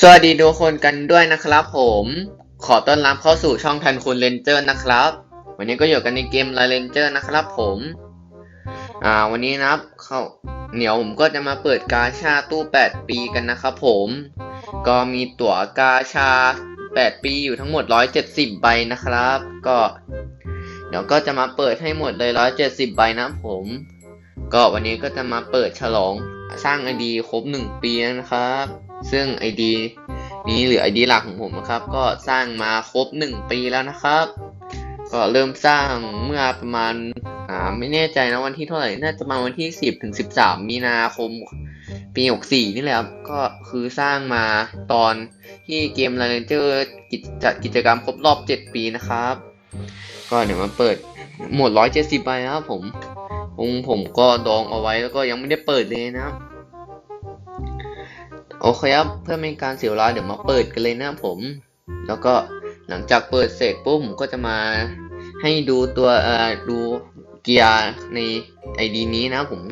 สวัสดีทุกคนกันด้วยนะครับผม ขอต้อนรับเข้าสู่ช่องทันคุณเลนเจอร์นะครับ วันนี้ก็อยู่กันในเกมไลเลนเจอร์นะครับผม อ่าวันนี้นะครับเขาเหนียวผมก็จะมาเปิดกาชาตู้ 8 ปีกันนะครับผม ก็มีตั๋วกาชา 8 ปีอยู่ทั้งหมด 170 ใบนะครับ ก็เดี๋ยวก็จะมาเปิดให้หมดเลย 170 ใบนะครับผม ก็วันนี้ก็จะมาเปิดฉลองสร้างไอดีครบ 1 ปีนะครับ ซึ่ง ID นี้หรือ ID หลักของผมนะครับ ก็สร้างมาครบ 1 ปีแล้วนะครับ ก็เริ่มสร้างเมื่อประมาณอ่าไม่แน่ใจนะวันที่เท่าไหร่ น่าจะมาวันที่ 10ถึง13 มีนาคม ปี 64 นี่แหละครับ ก็คือสร้างมาตอนที่เกม r a n g e r กิจจัดกิจกรรมครบรอบ 7 ปีนะครับ ก็เดี๋ยวมาเปิดหมด 170ใบนะครับผมผมผมก็ดองเอาไว้แล้วก็ยังไม่ได้เปิดเลยนะครับ โอเคครับ เพื่อไม่ให้การเสียเวลาเดี๋ยวมาเปิดกันเลยนะผม แล้วก็หลังจากเปิดเสร็จปุ๊บผมก็จะมาให้ดูตัวเอ่อดูเกียร์ใน ID นี้นะผม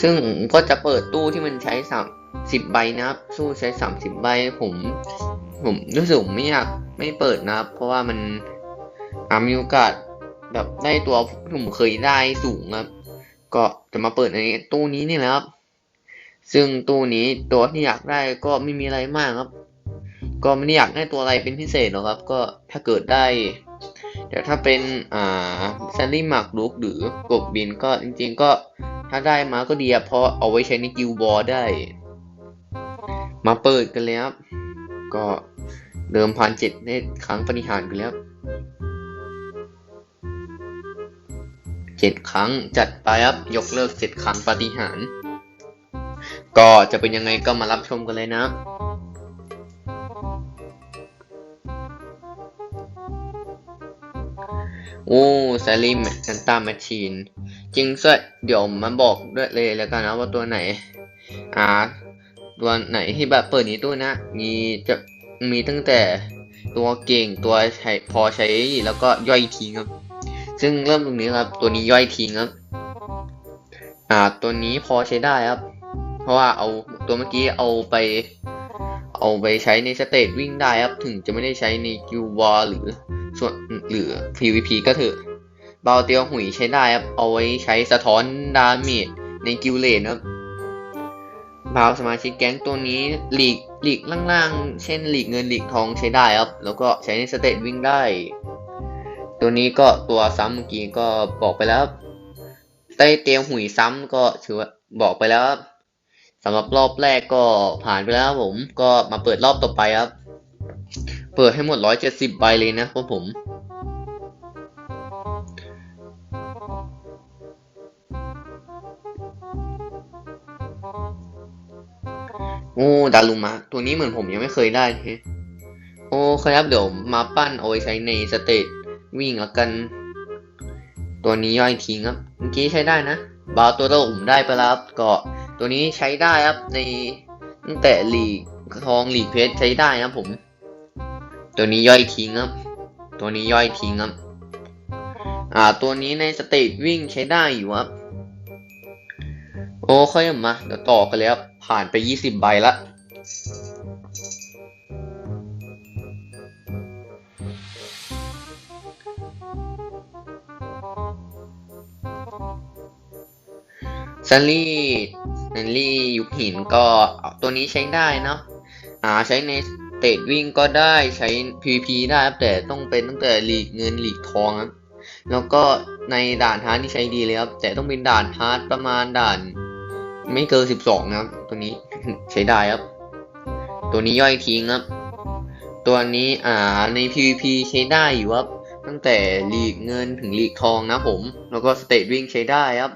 ซึ่งผมก็จะเปิดตู้ที่มันใช้สามสิบใบนะครับสู้ใช้สามสิบใบผม ผมรู้สึกไม่อยากไม่เปิดนะครับ เพราะว่ามันอามีโอกาสแบบได้ตัวที่ผมเคยได้สูงครับ ก็จะมาเปิดในตู้นี้นี่แหละครับ ซึ่งตู้นี้ตัวที่อยากได้ก็ไม่มีอะไรมากครับ ก็ไม่ได้อยากได้ตัวอะไรเป็นพิเศษหรอกครับ ก็ถ้าเกิดได้เดี๋ยวถ้าเป็นอ่าแซนดี้มาร์กลุกหรือกบบินก็จริงๆก็ถ้าได้มาก็ดีเพราะเอาไว้ใช้ในกิลบอได้ มาเปิดกันเลยครับก็เดิมพันเจ็ดได้ครั้งปฏิหารกันแล้วเจ็ดครั้งจัดไปครับยกเลิกเจ็ดครั้งปฏิหาร ก็จะเป็นยังไงก็มารับชมกันเลยนะโอ้ซาลิมแซนต้าแมชชีน จริงส่วนเดี๋ยวมาบอกด้วยเลยแล้วกันนะว่าตัวไหน อ่า ตัวไหนที่แบบเปิดนี้ตัวนะ มีจะมีตั้งแต่ตัวเก่งตัวใช้พอใช้แล้วก็ย่อยทิ้งครับ ซึ่งเริ่มตรงนี้ครับ ตัวนี้ย่อยทิ้งครับ อ่า ตัวนี้พอใช้ได้ครับ ราะว่าเอาตัวเมื่อกี้เอาไป เอาไปใช้ในสเตจวิ่งได้ครับ ถึงจะไม่ได้ใช้ในกิววอลหรือส่วนหรือ PVP ก็เถอะเบาเตียวหุยใช้ได้ครับ เอาไว้ใช้สะท้อนดาเมจในกิวเลนครับบาวสมาชิกแก๊งตัวนี้หลีกหลีกล่างๆ เช่นหลีกเงินหลีกทองใช้ได้ครับ แล้วก็ใช้ในสเตจวิ่งได้ ตัวนี้ก็ตัวซ้ำเมื่อกี้ก็บอกไปแล้วครับได้เตียวหุยซ้ำก็ถือว่าบอกไปแล้วำหรับรอบแรกก็ผ่านไปแล้วครับผมก็มาเปิดรอบต่อไปครับ เปิดให้หมด 170ใบเลยนะครับผมโอ้ดารุมะ ตัวนี้เหมือนผมยังไม่เคยได้เลยโอ้ครับเดี๋ยวมาปั้นเอาไว้ใช้ในสเตจวิ่งแล้วกัน ตัวนี้ย่อยทิ้งครับเมื่อกี้ใช้ได้นะ บาวตัวโลผมได้ไปแล้วก็ ตัวนี้ใช้ได้ครับ ในตั้งแต่หลีกทองหลีกเพชรใช้ได้นะครับผม ตัวนี้ย่อยทิ้งครับ ตัวนี้ย่อยทิ้งครับ อ่า ตัวนี้ในสเตจวิ่งใช้ได้อยู่ครับ โอเคมาเดี๋ยวต่อกันเลยครับผ่านไป20ใบละซันลี่ นลี่ยุคหินก็ตัวนี้ใช้ได้เนาะอ่าใช้ในเตะวิ่งก็ได้ใช้ PVP ได้ครับแต่ต้องเป็นตั้งแต่หลีกเงินหลีกทองครับแล้วก็ในด่านฮาร์ดที่ใช้ดีเลยครับ แต่ต้องเป็นด่านฮาร์ดประมาณด่าน ไม่เกินสิบสองนะครับ ตัวนี้ใช้ได้ครับ ตัวนี้ย่อยทิ้งครับ ตัวนี้อ่าใน PVP ใช้ได้อยู่ครับ ตั้งแต่หลีกเงินถึงหลีกทองนะผม แล้วก็สเตทวิ่งใช้ได้ครับ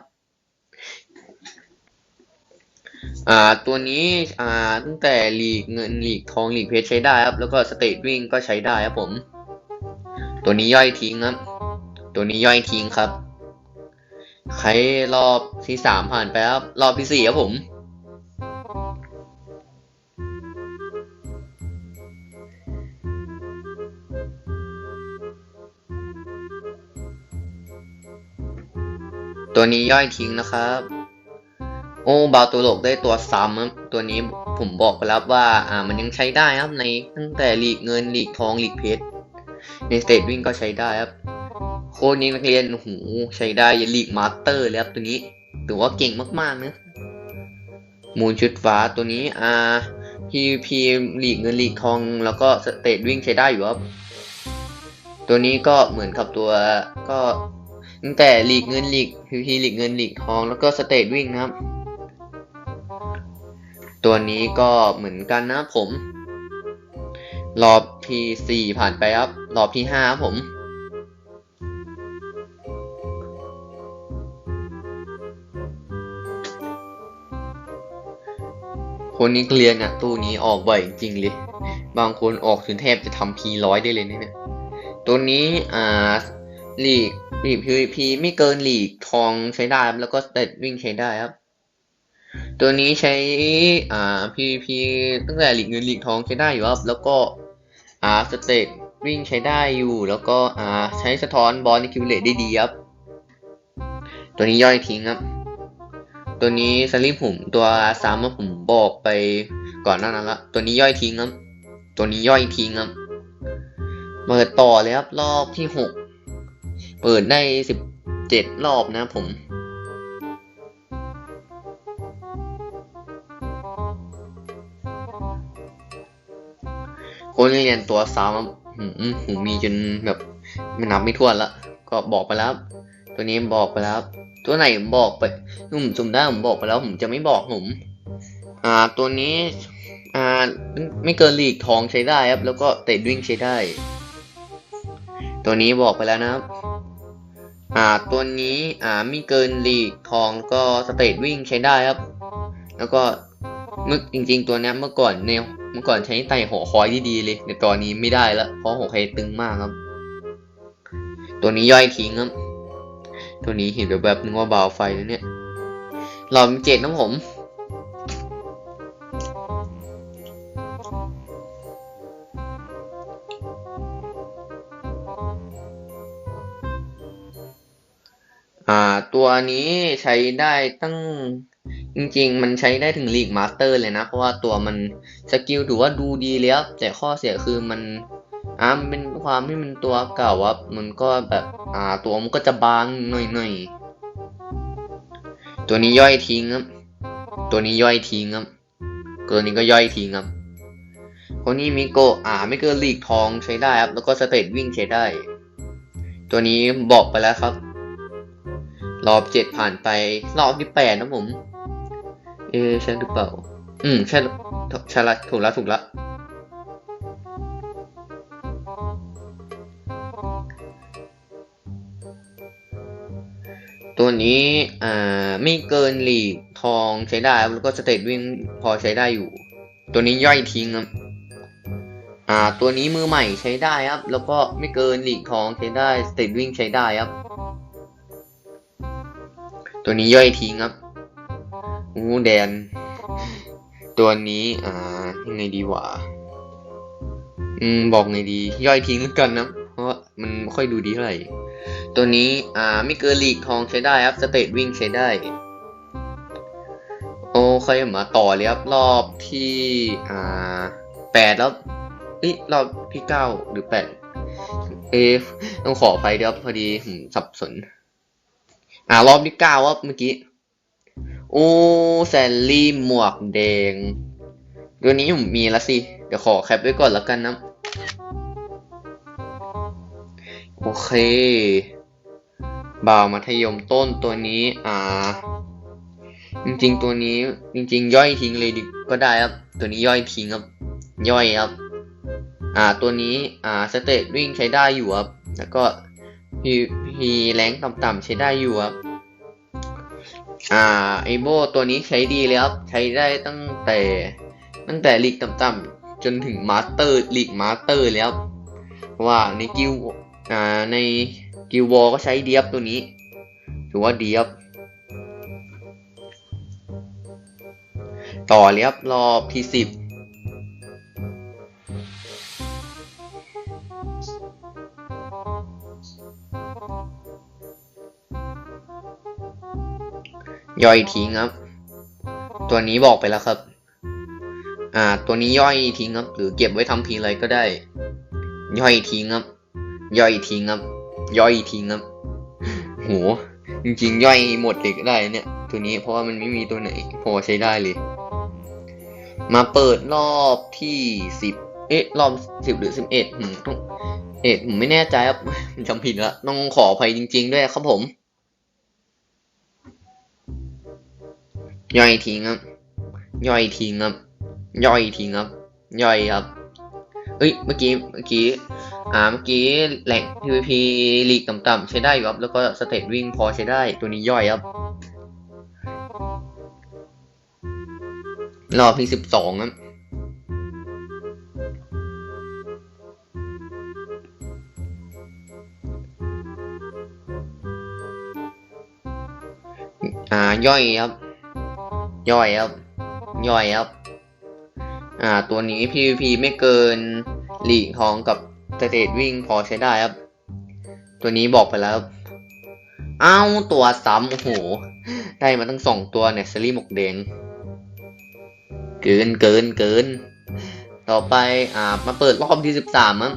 อ่าตัวนี้อ่าตั้งแต่หลีกเงินหลีกทองหลีกเพชรใช้ได้ครับ แล้วก็สเตทวิ่งก็ใช้ได้ครับผม ตัวนี้ย่อยทิ้งครับ ตัวนี้ย่อยทิ้งครับ ใครรอบที่สามผ่านไปครับรอบที่สี่ครับผมตัวนี้ย่อยทิ้งนะครับ โอ้บาวตัวหลกได้ตัวซ้ำครับตัวนี้ผมบอกไปแล้วว่าอ่ามันยังใช้ได้ครับในตั้งแต่หลีกเงินหลีกทองหลีกเพชรในสเตทวิ่งก็ใช้ได้ครับ โค้ดนี้นักเรียนโอ้ใช้ได้ยันลีกมาสเตอร์เลยครับตัวนี้ถือว่าเก่งมากๆนะมูลชุดฟ้าตัวนี้อ่า PVP ลีกเงินหลีกทอง แล้วก็สเตทวิ่งใช้ได้อยู่ครับ ตัวนี้ก็เหมือนกับตัวก็ตั้งแต่หลีกเงินหลีก PVP ลีกเงินหลีกทองแล้วก็สเตทวิ่งนะครับ ตัวนี้ก็เหมือนกันนะผม รอบที่สี่ผ่านไปครับ รอบที่ห้าผม คนนี้เรียนอะตู้นี้ออกบ่อยจริงเลย บางคนออกถึงแทบจะทำพีร้อยได้เลยนะเนี่ย ตัวนี้อ่าลีกลีก PVP ไม่เกินลีกทองใช้ได้ครับแล้วก็สเตตวิ่งใช้ได้ครับ ตัวนี้ใช้อ่า PVP ตั้งแต่หลีกเงินหลีกทองใช้ได้อยู่ครับ แล้วก็อ่าสเตตวิ่งใช้ได้อยู่ แล้วก็อ่าใช้สะท้อนบอลในคิวเลตได้ดีครับ ตัวนี้ย่อยทิ้งครับ ตัวนี้สลิปผมตัวซ้ำผมบอกไปก่อนหน้านั้นละตัวนี้ย่อยทิ้งครับ ตัวนี้ย่อยทิ้งครับเปิดต่อเลยครับรอบที่หกเปิดได้สิบเจ็ดรอบนะผม คนเรียนตัวซ้ำหืมหูมีจนแบบไม่นับไม่ถ้วนละ ก็บอกไปแล้ว ตัวนี้บอกไปแล้ว ตัวไหนผมบอกไปผมจุ่มได้ผมบอกไปแล้วผมจะไม่บอกผม อ่า ตัวนี้อ่าไม่เกินลีกทองใช้ได้ครับ แล้วก็เตะวิ่งใช้ได้ ตัวนี้บอกไปแล้วนะครับ อ่า ตัวนี้อ่าไม่เกินลีกทองก็สเตทวิ่งใช้ได้ครับ แล้วก็ เมื่อจริง ๆ ตัวเนี้ยเมื่อก่อนเนี่ยเมื่อก่อนใช้ไต่หัวคอยดีๆเลย แต่ตอนนี้ไม่ได้ละเพราะหัวคอยตึงมากครับ ตัวนี้ย่อยทิ้งครับ ตัวนี้เห็นแบบแบบนึกว่าเบาไฟแล้วเนี่ยหลอมเจ็ดน้ำผมอ่าตัวนี้ใช้ได้ตั้ง จริงๆ มันใช้ได้ถึงลีกมาสเตอร์เลยนะ เพราะว่าตัวมันสกิลถือว่าดูดีแล้ว แต่ข้อเสียคือมันอ่ามันเป็นความที่มันตัวเก่าวับมันก็แบบอ่าตัวมันก็จะบางหน่อยๆ ตัวนี้ย่อยทิ้งครับ ตัวนี้ย่อยทิ้งครับ ตัวนี้ก็ย่อยทิ้งครับ คนนี้มิโกะอ่าไม่เกินลีกทองใช้ได้ครับ แล้วก็สเตทวิ่งใช้ได้ ตัวนี้บอกไปแล้วครับ รอบเจ็ดผ่านไปรอบที่แปดนะผม เอใช่หรือเปล่า อืม ใช่ใช่ละถูกล้วถูกล้วตัวนี้อ่าไม่เกินหลีกทองใช้ได้ครับแล้วก็สเตทวิ่งพอใช้ได้อยู่ ตัวนี้ย่อยทิ้งครับอ่าตัวนี้มือใหม่ใช้ได้ครับ แล้วก็ไม่เกินหลีกทองใช้ได้สเตทวิ่งใช้ได้ครับ ตัวนี้ย่อยทิ้งครับ อู้แดน ตัวนี้อ่ายังไงดีวะอืมบอกไงดี ย่อยทิ้งแล้วกันนะ เพราะมันไม่ค่อยดูดีเท่าไหร่ ตัวนี้อ่าไม่เกินลีกทองใช้ได้ครับสเตทวิ่งใช้ได้ โอเคมาต่อเลยครับรอบที่อ่าแปดแล้วเอ้ยรอบที่เก้าหรือแปดเอะต้องขออภัยด้วยครับพอดีผมสับสน อ่ารอบที่เก้าครับเมื่อกี้ โอ้แซลลี่หมวกแดงตัวนี้ผมมีแล้วสิ เดี๋ยวขอแคปไว้ก่อนแล้วกันนะ โอเค บ่าวมัธยมต้นตัวนี้อ่า จริง ๆ ตัวนี้จริง ๆ ย่อยทิ้งเลยดิก็ได้ครับ ตัวนี้ย่อยทิ้งครับ ย่อยครับ อ่าตัวนี้อ่าสเตตวิ่งใช้ได้อยู่ครับ แล้วก็พีพีแรงต่ำๆใช้ได้อยู่ครับ อ่าไอโบตัวนี้ใช้ดีเลยครับ ใช้ได้ตั้งแต่ตั้งแต่ลีกต่ำๆจนถึงมาสเตอร์ลีกมาสเตอร์แล้วว่าในกิวอ่าในกิววอก็ใช้เดียบตัวนี้ถือว่าเดียบต่อเลยครับรอบที่สิบ ย่อยทิ้งครับ ตัวนี้บอกไปแล้วครับ อ่า ตัวนี้ย่อยทิ้งครับ หรือเก็บไว้ทำพีอะไรก็ได้ ย่อยทิ้งครับ ย่อยทิ้งครับ ย่อยทิ้งครับโหจริงๆ ย่อยหมดเลยก็ได้เนี่ย ตัวนี้เพราะว่ามันไม่มีตัวไหนพอใช้ได้เลย มาเปิดรอบที่สิบเอ๊ะรอบสิบหรือสิบเอ็ดผมต้องเอ็ดผมไม่แน่ใจครับจำผิดละต้องขออภัยจริง ๆ ด้วยครับผม ย่อยทิ้งครับ ย่อยทิ้งครับ ย่อยทิ้งครับ ย่อยครับ เอ้ย เมื่อกี้ เมื่อกี้ อ่า เมื่อกี้แหล่ง PVP ลีกต่ำๆใช้ได้อยู่ครับ แล้วก็สเตตวิ่งพอใช้ได้ ตัวนี้ย่อยครับ รอบที่สิบสองครับอ่าย่อยครับ ย่อยครับ ย่อยครับ อ่า ตัวนี้ PVP ไม่เกินหลีกทองกับสเตตวิ่งพอใช้ได้ครับ ตัวนี้บอกไปแล้วครับเอ้าตัวซ้ำโอ้โห ได้มาตั้งสองตัวเนี่ยซรีหมกแดงเกินเกินเกิน ต่อไป อ่า มาเปิดรอบที่สิบสามครั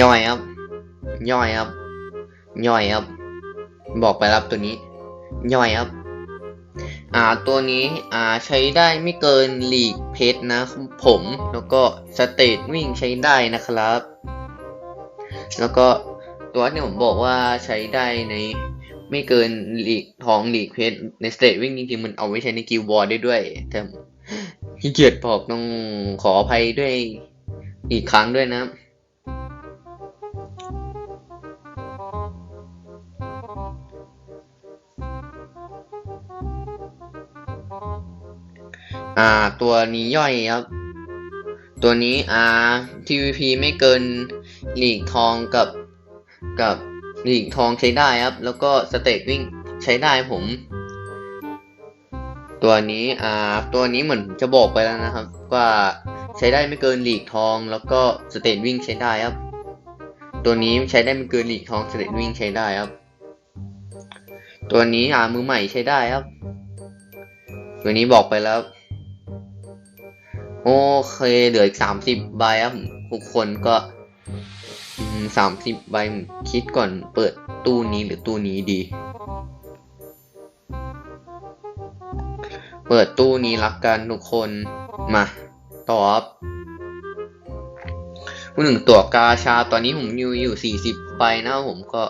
ย่อยครับ ย่อยครับ ย่อยครับ บอกไปรับตัวนี้ ย่อยครับ อ่าตัวนี้อ่าใช้ได้ไม่เกินหลีกเพชรนะ ผมแล้วก็สเตตวิ่งใช้ได้นะครับ แล้วก็ตัวที่ผมบอกว่าใช้ได้ในไม่เกินหลีกทองหลีกเพชรในสเตตวิ่งจริงๆมันเอาไว้ใช้ในกิลบอร์ได้ด้วยแต่ขี้เกียจบอกต้องขออภัยด้วยอีกครั้งด้วยนะ อ่า ตัวนี้ย่อยครับ ตัวนี้อ่า TVP ไม่เกินหลีกทองกับกับหลีกทองใช้ได้ครับ แล้วก็สเต็ตวิ่งใช้ได้ผม ตัวนี้อ่าตัวนี้เหมือนจะบอกไปแล้วนะครับ ว่าใช้ได้ไม่เกินหลีกทอง แล้วก็สเตตวิ่งใช้ได้ครับ ตัวนี้ใช้ได้ไม่เกินหลีกทองสเตตวิ่งใช้ได้ครับ ตัวนี้อ่ามือใหม่ใช้ได้ครับ ตัวนี้บอกไปแล้ว โอเคเหลืออีกสามสิบใบครับทุกคนก็สามสิบใบคิดก่อนเปิดตู้นี้หรือตู้นี้ดี เปิดตู้นี้รักกันทุกคนมาตอบผู้หนึ่งตัวกาชาตอนนี้ผมอยู่อยู่สี่สิบใบนะผมก็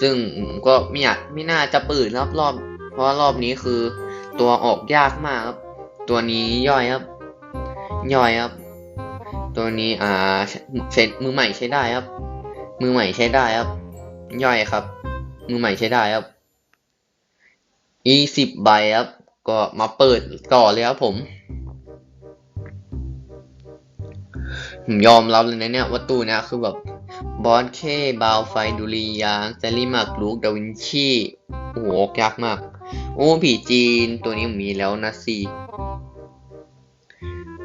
ซึ่งผมก็ไม่อยากไม่น่าจะเปิดรอบรอบเพราะรอบนี้คือ ตัวออกยากมากครับ ตัวนี้ย่อยครับ ย่อยครับ ตัวนี้อ่าใช้มือใหม่ใช้ได้ครับ มือใหม่ใช้ได้ครับ ย่อยครับ มือใหม่ใช้ได้ครับอีสิบใบครับ ก็มาเปิดก่อนเลยครับผมผมยอมรับเลยนะเนี่ยว่าตู้เนี้ยคือแบบบอสเคบาวไฟดุริยางเซรีมักลูกดาวินชีโอ้โหกยากมาก โอ้ผีจีนตัวนี้ผมมีแล้วนะสิ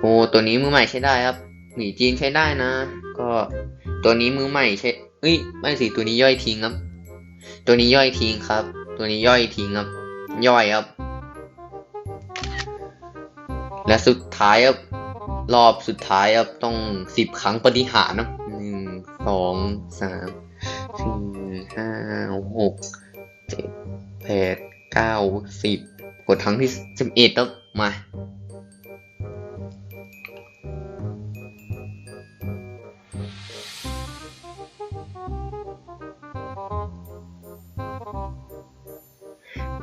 โอ้ตัวนี้มือใหม่ใช้ได้ครับผีจีนใช้ได้นะ ก็ตัวนี้มือใหม่ใช้เอ้ยไม่สิตัวนี้ย่อยทิ้งครับ ตัวนี้ย่อยทิ้งครับ ตัวนี้ย่อยทิ้งครับ ย่อยครับ และสุดท้ายครับรอบสุดท้ายครับต้องสิบครั้งปฏิหารนะหนึ่งสองสามสี่ห้าหกเจ็ดแปดเก้าสิบกดครั้งที่สิบเอ็ดแล้วมา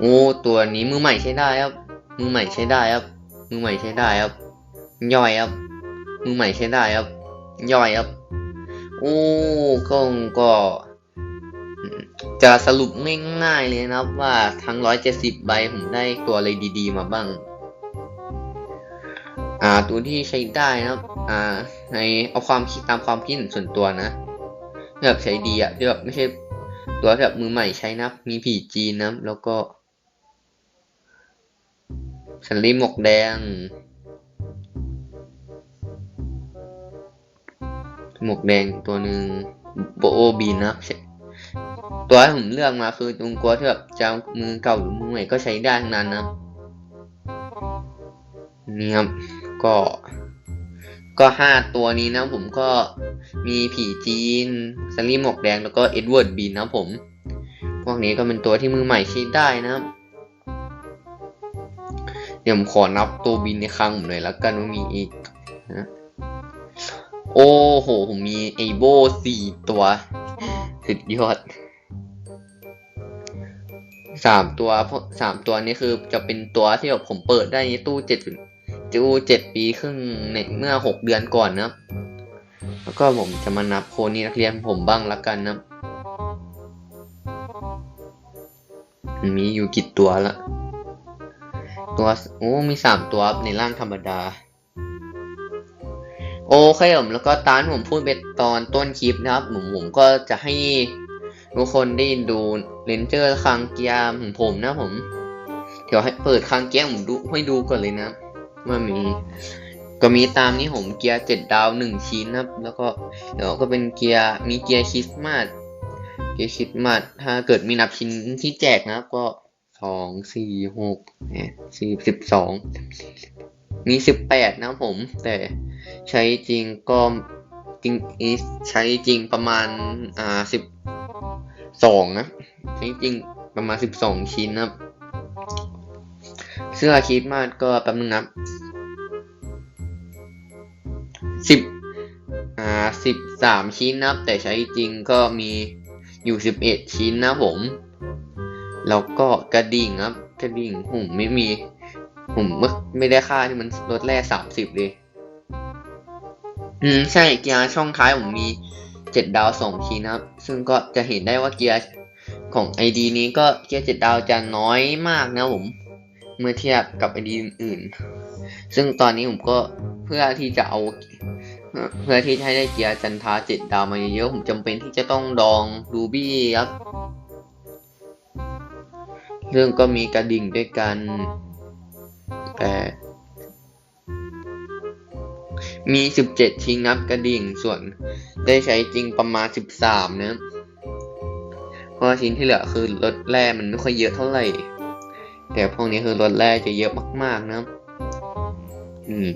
โอ้ตัวนี้มือใหม่ใช้ได้ครับ มือใหม่ใช้ได้ครับ มือใหม่ใช้ได้ครับ ย่อยครับ มือใหม่ใช้ได้ครับ ย่อยครับ โอ้ก็ก็ จะสรุปง่ายๆเลยนะครับ ว่าทั้งร้อยเจ็ดสิบใบผมได้ตัวอะไรดี ๆ มาบ้าง อ่า ตัวที่ใช้ได้นะครับ อ่า ในเอาความคิดตามความคิดส่วนตัวนะแบบใช้ดีอะที่แบบไม่ใช่ตัวแบบมือใหม่ใช้นะมีผีจีนนะแล้วก็ สันลีหมวกแดง หมวกแดงตัวหนึ่งโบโอบีนะตัวที่ผมเลือกมาคือตรงกัวที่แบบจะเอามือเก่าหรือมือใหม่ก็ใช้ได้ทั้งนั้นนะนี่ครับก็ก็ห้าตัวนี้นะผมก็มีผีจีนซารีหมวกแดงแล้วก็เอ็ดเวิร์ดบีนนะผม พวกนี้ก็เป็นตัวที่มือใหม่ใช้ได้นะครับ เดี๋ยวผมขอนับตัวบินในครั้งผมหน่อยแล้วกันว่ามีอีกนะโอ้โห ผมมีไอโบสี่ตัว สุดยอดสามตัวเพราะสามตัวนี้คือจะเป็นตัวที่แบบผมเปิดได้ในตู้เจ็ดตู้เจ็ดปีครึ่งในเมื่อหกเดือนก่อนนะแล้วก็ผมจะมานับโคนี้นักเรียนผมบ้างละกันนะมีอยู่กี่ตัวละ ตัวโอ้มีสามตัวครับในร่างธรรมดา โอเคผมแล้วก็ตามผมพูดไปตอนต้นคลิปนะครับผมผมก็จะให้ทุกคนได้ดูเลนเจอร์คังเกียร์ของผมนะผม เดี๋ยวให้เปิดคังเกียร์ผมดูให้ดูก่อนเลยนะว่ามีก็มีตามนี้ผมเกียร์เจ็ดดาวหนึ่งชิ้นนะครับ แล้วก็เดี๋ยวก็เป็นเกียร์มีเกียร์คริสต์มาสเกียร์คริสต์มาสถ้าเกิดมีนับชิ้นที่แจกนะครับก็ สองสี่หกเนี่ยสี่สิบสองมีสิบแปดนะผม แต่ใช้จริงก็จริงใช้จริงประมาณอ่าสิบสองนะใช้จริงประมาณสิบสองชิ้นนะเสื้อคริสต์มาสก็แป๊บนึงนะสิบอ่าสิบสามชิ้นนับแต่ใช้จริงก็มีอยู่สิบเอ็ดชิ้นนะผม แล้วก็กระดิ่งครับกระดิ่งผมไม่มี ผมไม่ได้ค่าที่มันลดแร่สามสิบเลย อืมใช่เกียร์ช่องท้ายผมมีเจ็ดดาวสองชิ้นะครับ ซึ่งก็จะเห็นได้ว่าเกียร์ของ ID นี้ก็เกียร์เจ็ดดาวจะน้อยมากนะผม เมื่อเทียบกับ ID อื่นๆ ซึ่งตอนนี้ผมก็เพื่อที่จะเอา เพื่อที่จะให้ได้เกียร์จันทาเจ็ดดาวมาเยอะๆผมจำเป็นที่จะต้องดองรูบี้ครับ เรื่องก็มีกระดิ่งด้วยกัน แต่มีสิบเจ็ดชิ้นนับกระดิ่งส่วนได้ใช้จริงประมาณสิบสามนะ เพราะชิ้นที่เหลือคือรถแร่มันไม่ค่อยเยอะเท่าไหร่ แต่พวกนี้คือรถแร่จะเยอะมาก ๆ นะ อืม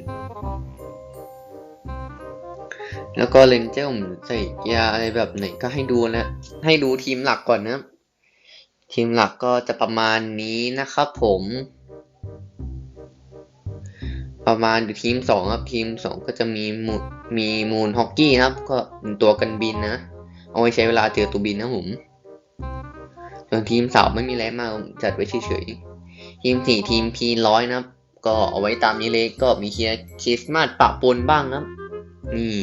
แล้วก็เลนเจอร์ผมใส่ยาอะไรแบบไหนก็ให้ดูนะ ให้ดูทีมหลักก่อนนะ ทีมหลักก็จะประมาณนี้นะครับผม ประมาณอยู่ทีมสองครับทีมสองก็จะมีมูมีมูนฮอกกี้นะครับ ก็ตัวกันบินนะ เอาไว้ใช้เวลาเจอตัวบินนะผมส่วนทีมสาวไม่มีอะไรมากจัดไว้เฉยๆทีมสี่ทีมพีร้อยนะครับ ก็เอาไว้ตามนี้เลยก็มีเคียร์คริสต์มาสปะปนบ้างนะนี่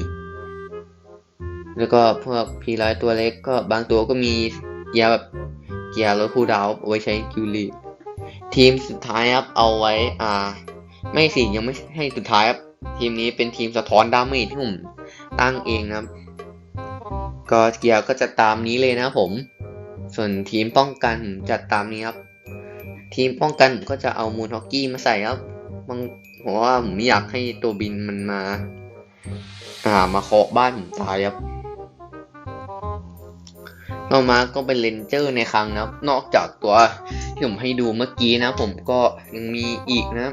แล้วก็พวกพีร้อยตัวเล็กก็บางตัวก็มียร์แบบ เกียร์รถคูดาวเอาไว้ใช้คิวลีทีมสุดท้ายครับเอาไว้อ่า ไม่สิยังไม่ให้สุดท้ายครับทีมนี้เป็นทีมสะท้อนดาเมจที่ผมตั้งเองนะครับ ก็เกียร์ก็จะตามนี้เลยนะผม ส่วนทีมป้องกันจัดตามนี้ครับ ทีมป้องกันก็จะเอามูนฮอกกี้มาใส่ครับบางเพราะว่าผมไม่อยากให้ตัวบินมันมา อ่ามาเคาะบ้านผมตายครับ ต่อมาก็เป็นเลนเจอร์ในครั้งนะนอกจากตัวที่ผมให้ดูเมื่อกี้นะ ผมก็ยังมีอีกนะ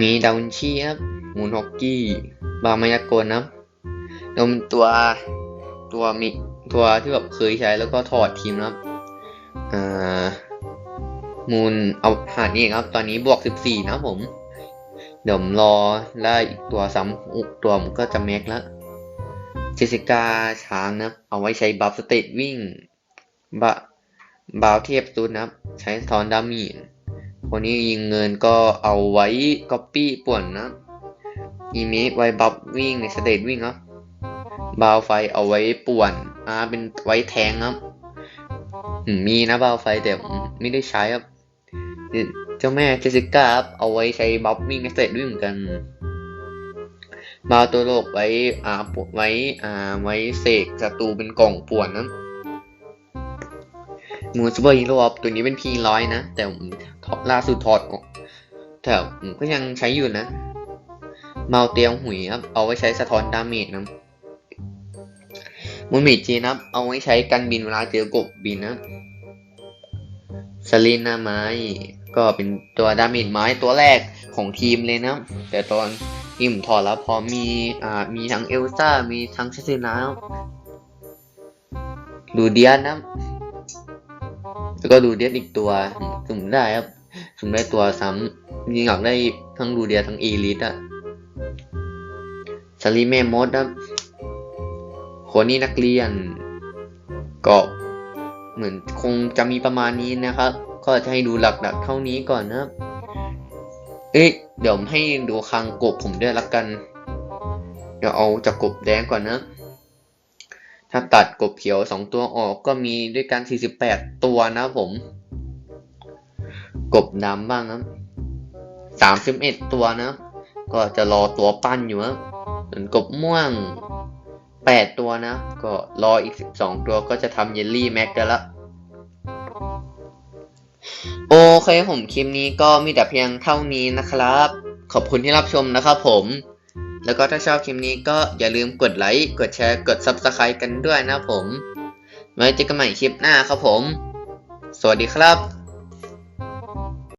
มีดาวินชีครับมูนฮอกกี้ บามายากลนะรับนมตัวตัวมีตัวที่แบบเคยใช้แล้วก็ถอดทีมนะครับอ่ามูลเอาหานี่ครับ ตอนนี้บวกสิบสี่นะผม เดี๋ยวผมรอแล้อีกตัวซ้ำตัวผมก็จะแม็กแล้ว เจสิก้าช้างนับเอาไว้ใช้บัฟสเตตวิ่งบะบาวเทียบตูนนับใช้ทอนดามีคนนี้ยิงเงินก็เอาไว้ก๊อปปี้ป่วนนะอีเมไว้บัฟวิ่งในสเตตวิ่งครับบาวไฟเอาไว้ป่วนอ่าเป็นไว้แทงครับมีนะบาวไฟแต่ไม่ได้ใช้ครับเจ้าแม่เจสิก้าครับเอาไว้ใช้บัฟวิ่งในสเตตวิ่งเหมือนกัน บาตัวโลกไว้อ่าปไว้อ่าไว้เสกศัตรูเป็นกล่องป่วนนะมูนซูเปอร์ฮีโร่ตัวนี้เป็นพีร้อยนะ แต่ผมล่าสุดถอดออกแต่ผมก็ยังใช้อยู่นะ เมาเตียงหุยครับ เอาไว้ใช้สะท้อนดาเมจนะมุนมีจีนครับ เอาไว้ใช้กันบินเวลาเจอกบบินนะสลินหน้าไม้ ก็เป็นตัวดาเมจไม้ตัวแรกของทีมเลยนะ แต่ตอน ทีมถอแล้วพอมีอ่ามีทั้งเอลซ่ามีทั้งชสซินาดูเดียนนะแล้วก็ดูเดียนอีกตัวสุ่มได้ครับสุ่มได้ตัวซ้ำยิงอยากได้ทั้งดูเดียทั้งเอลิสอะสลีเมมดครับคนนี้นักเรียนก็เหมือนคงจะมีประมาณนี้นะครับ ก็จะให้ดูหลักๆเท่านี้ก่อนนะครับ เอ๊ะเดี๋ยวผมให้ดูคางกบผมด้วยละกัน เดี๋ยวเอาจากกบแดงก่อนนะ ถ้าตัดกบเขียวสองตัวออกก็มีด้วยกัน48ตัวนะผม กบดำบ้างนะ31ตัวนะ ก็จะรอตัวปั้นอยู่นะส่วนกบม่วง8ตัวนะ ก็รออีก12ตัวก็จะทำเยลลี่แม็กกันละ โอเคผมคลิปนี้ก็มีแต่เพียงเท่านี้นะครับ ขอบคุณที่รับชมนะครับผม แล้วก็ถ้าชอบคลิปนี้ก็อย่าลืมกดไลค์ กดแชร์ กด Subscribe กันด้วยนะผมไว้เจอกันใหม่คลิปหน้าครับผม สวัสดีครับ